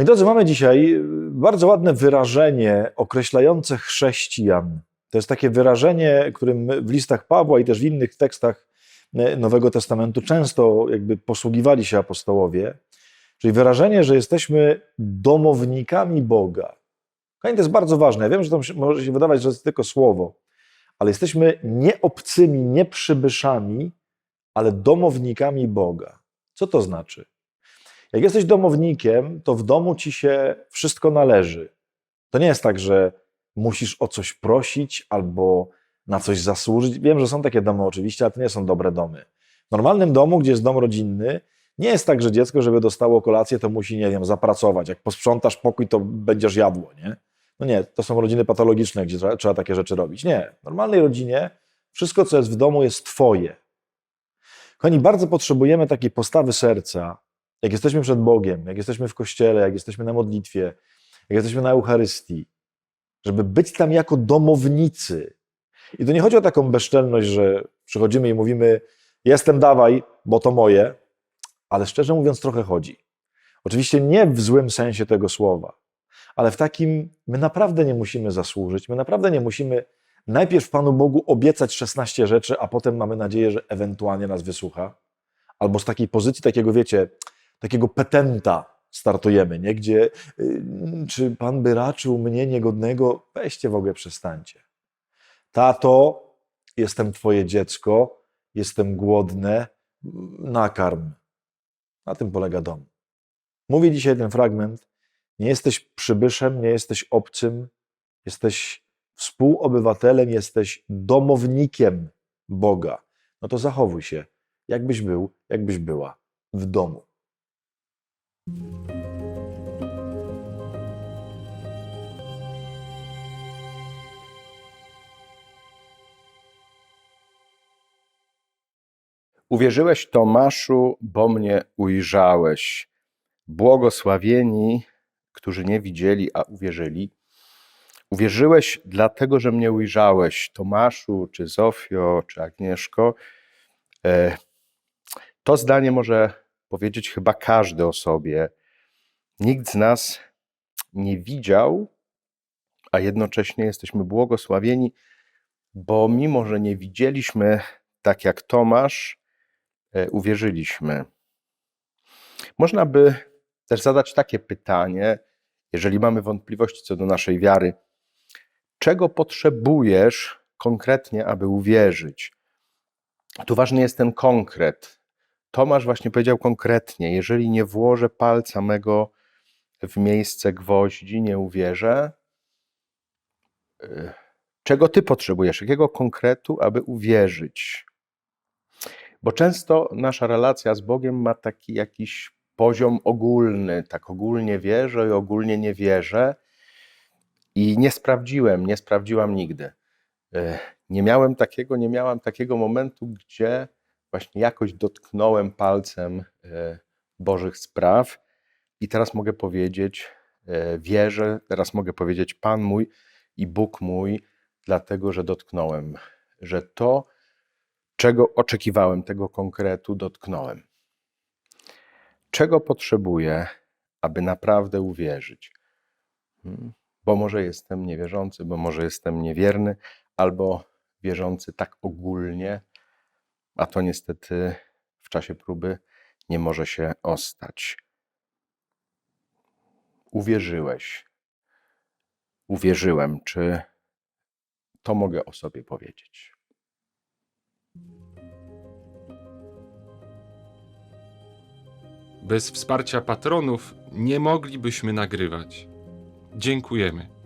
Moi drodzy, mamy dzisiaj y, bardzo ładne wyrażenie określające chrześcijan. To jest takie wyrażenie, którym w listach Pawła i też w innych tekstach e, Nowego Testamentu często jakby posługiwali się apostołowie. Czyli wyrażenie, że jesteśmy domownikami Boga. Kochani, to jest bardzo ważne. Ja wiem, że to może się wydawać, że to jest tylko słowo, ale jesteśmy nie obcymi, nie przybyszami, ale domownikami Boga. Co to znaczy? Jak jesteś domownikiem, to w domu ci się wszystko należy. To nie jest tak, że musisz o coś prosić albo na coś zasłużyć. Wiem, że są takie domy oczywiście, ale to nie są dobre domy. W normalnym domu, gdzie jest dom rodzinny, nie jest tak, że dziecko, żeby dostało kolację, to musi, nie wiem, zapracować. Jak posprzątasz pokój, to będziesz jadło, nie? No nie, to są rodziny patologiczne, gdzie trzeba, trzeba takie rzeczy robić. Nie, w normalnej rodzinie wszystko, co jest w domu, jest twoje. Kochani, bardzo potrzebujemy takiej postawy serca, jak jesteśmy przed Bogiem, jak jesteśmy w kościele, jak jesteśmy na modlitwie, jak jesteśmy na Eucharystii, żeby być tam jako domownicy. I to nie chodzi o taką bezczelność, że przychodzimy i mówimy: Jestem, dawaj, bo to moje, ale szczerze mówiąc, trochę chodzi. Oczywiście nie w złym sensie tego słowa, ale w takim, my naprawdę nie musimy zasłużyć, my naprawdę nie musimy najpierw Panu Bogu obiecać 16 rzeczy, a potem mamy nadzieję, że ewentualnie nas wysłucha. Albo z takiej pozycji, takiego wiecie, takiego petenta startujemy, nie? Gdzie y, czy Pan by raczył mnie niegodnego? Weźcie w ogóle, przestańcie. Tato, jestem Twoje dziecko, jestem głodne, nakarm. Na tym polega dom. Mówię dzisiaj ten fragment. Nie jesteś przybyszem, nie jesteś obcym, jesteś współobywatelem, jesteś domownikiem Boga. No to zachowuj się, jakbyś był, jakbyś była w domu. Uwierzyłeś, Tomaszu, bo mnie ujrzałeś. Błogosławieni, którzy nie widzieli, a uwierzyli. Uwierzyłeś dlatego, że mnie ujrzałeś, Tomaszu, czy Zofio, czy Agnieszko. E, To zdanie może powiedzieć chyba każdy o sobie. Nikt z nas nie widział, a jednocześnie jesteśmy błogosławieni, bo mimo, że nie widzieliśmy, tak jak Tomasz, e, uwierzyliśmy. Można by też zadać takie pytanie, jeżeli mamy wątpliwości co do naszej wiary, czego potrzebujesz konkretnie, aby uwierzyć? Tu ważny jest ten konkret. Tomasz właśnie powiedział konkretnie: Jeżeli nie włożę palca mego w miejsce gwoździ, nie uwierzę. E, Czego ty potrzebujesz? Jakiego konkretu, aby uwierzyć? Bo często nasza relacja z Bogiem ma taki jakiś poziom ogólny, tak ogólnie wierzę i ogólnie nie wierzę. I nie sprawdziłem, nie sprawdziłam nigdy. E, Nie miałem takiego, nie miałam takiego momentu, gdzie właśnie jakoś dotknąłem palcem e, Bożych spraw. I teraz mogę powiedzieć, e, wierzę, teraz mogę powiedzieć Pan mój i Bóg mój, dlatego że dotknąłem, że to, czego oczekiwałem, tego konkretu dotknąłem. Czego potrzebuję, aby naprawdę uwierzyć? Hmm, Bo może jestem niewierzący, bo może jestem niewierny, albo wierzący tak ogólnie, a to niestety w czasie próby nie może się ostać. Uwierzyłeś. Uwierzyłem. Czy to mogę o sobie powiedzieć? Bez wsparcia patronów nie moglibyśmy nagrywać. Dziękujemy.